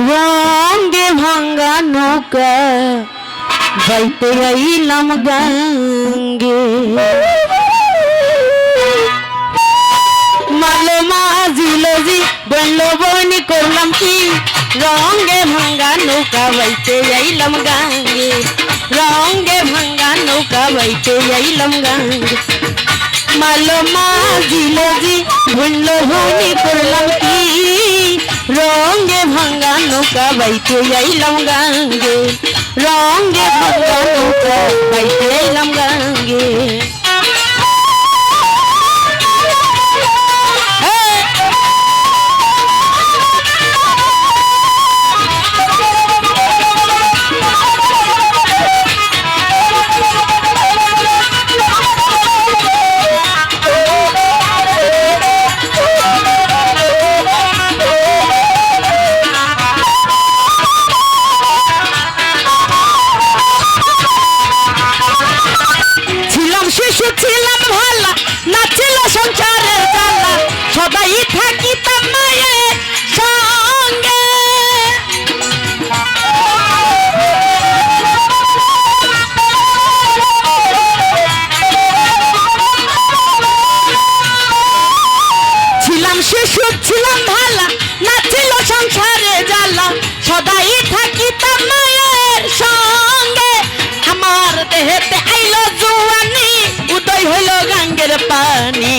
রঙ্গে ভাঙ্গা নৌকা বাইতে আইলাম গঙ্গে। মালো মাঝিলজি বলল, বনি করলাম কি? রঙ্গে ভাঙ্গা নৌকা বাইতে আইলাম গঙ্গে। রঙ্গে ভাঙ্গা নৌকা বাইতে আইলাম গঙ্গে। মালো মাঝিলজি বলল, বনি করলাম কি? নৌকা বাইতে আইলাম গঙ্গে রঙ্গে ভাঙ্গা নৌকা বাইতে আইলাম গঙ্গে ছিলাম ভালা, না সংসারে জ্বালা। সদাই থাকিতাম মায়ের সঙ্গে। আমার দেহেতে আইলো জুয়ানি, উদয় হইল গাঙ্গের পানি।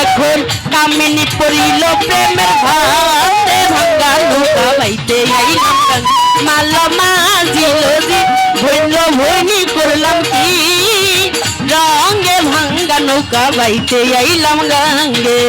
এখন কামিনী পড়িল প্রেমের ভাতে, ভাঙ্গা নৌকা বাইতে আইলাম মাল মাঝিল জি ভইল ভইনি করলাম কি? রঙ্গে ভাঙ্গা নৌকা বাইতে আইলাম গাঙ্গে।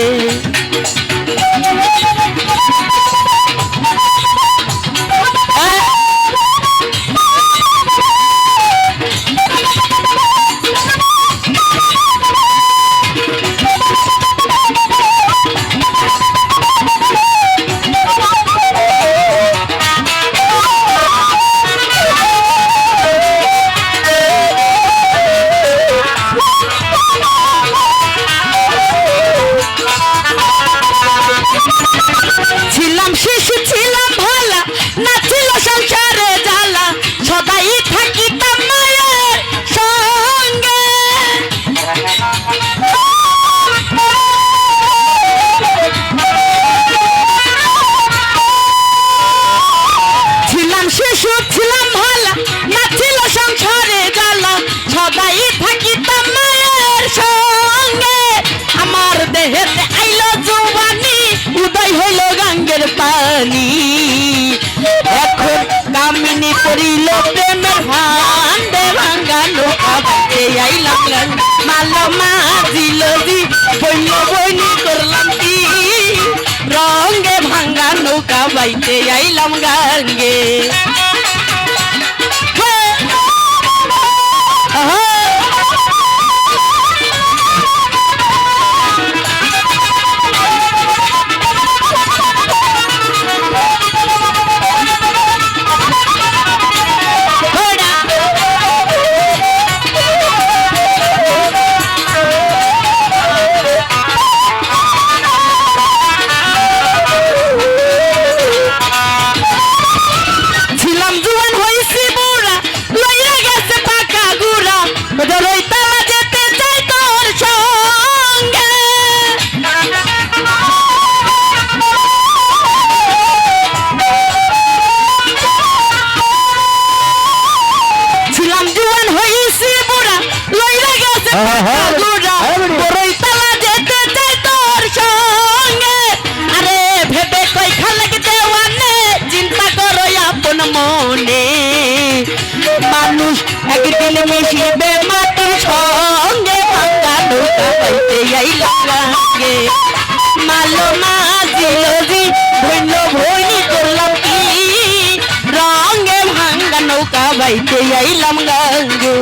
উদয় হইল গাঙ্গের পানি। এখন কামিনী পড়িল প্রেমের ভান্ডে ভাঙ্গানো বাইতে আইলাম মালো মাঝিল দি, বইল বইনি করলাম কি রঙ্গে ভাঙ্গা নৌকা বাইতে আইলাম গাঙ্গে। আইলাম লাগে। মালো মাঝিল জি ভইল ভইনি করলাম কি? রঙে ভাঙ্গা নৌকা বাইতে আইলাম গঙ্গে।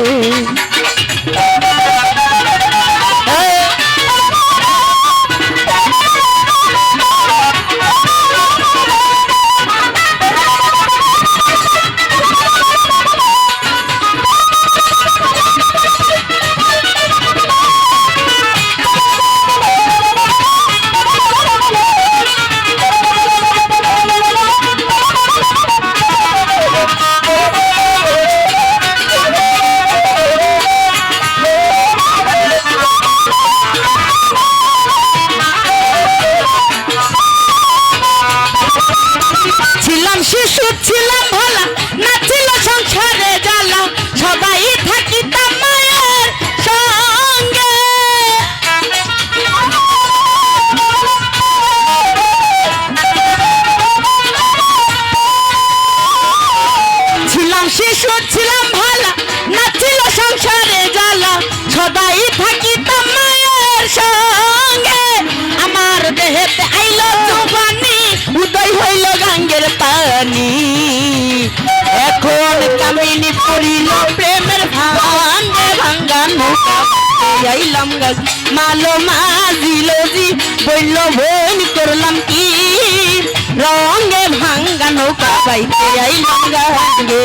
পড়িল প্রেমের ভাঙে ভাঙ্গা নৌকা আইলাম মালো মাজিল জি বলল বোন করলাম কি? রঙে ভাঙ্গা নৌকা পাইতে আইলাম গাঙ্গে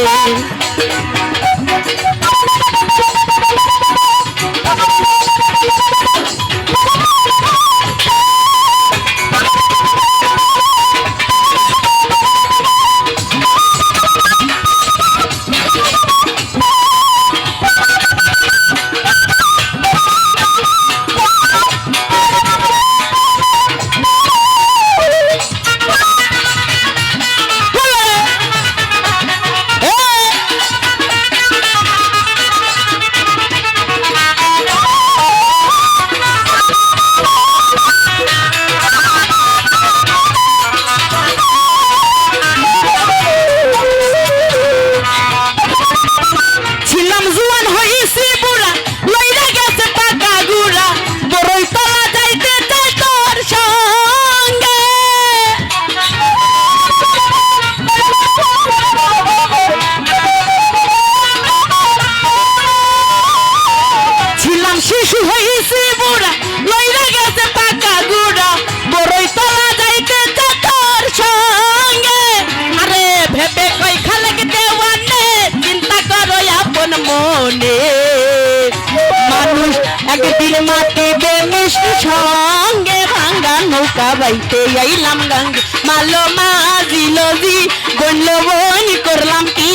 নৌকা বাইতে আইলাম গাঙ্গে মালো মাজিল জি বলল বন করলাম কি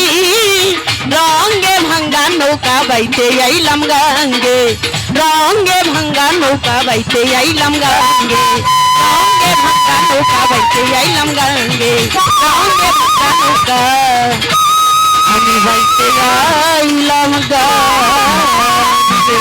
রঙ্গে ভাঙ্গা নৌকা বাইতে আইলাম গাঙ্গে রঙ্গে ভাঙ্গা নৌকা বাইতে আইলাম গাঙ্গে রঙ্গে ভাঙ্গা নৌকা বাইতে আইলাম গাঙ্গে রঙ্গে ভাঙ্গা নৌকা আমি বাইতে আইলাম গাঙ্গে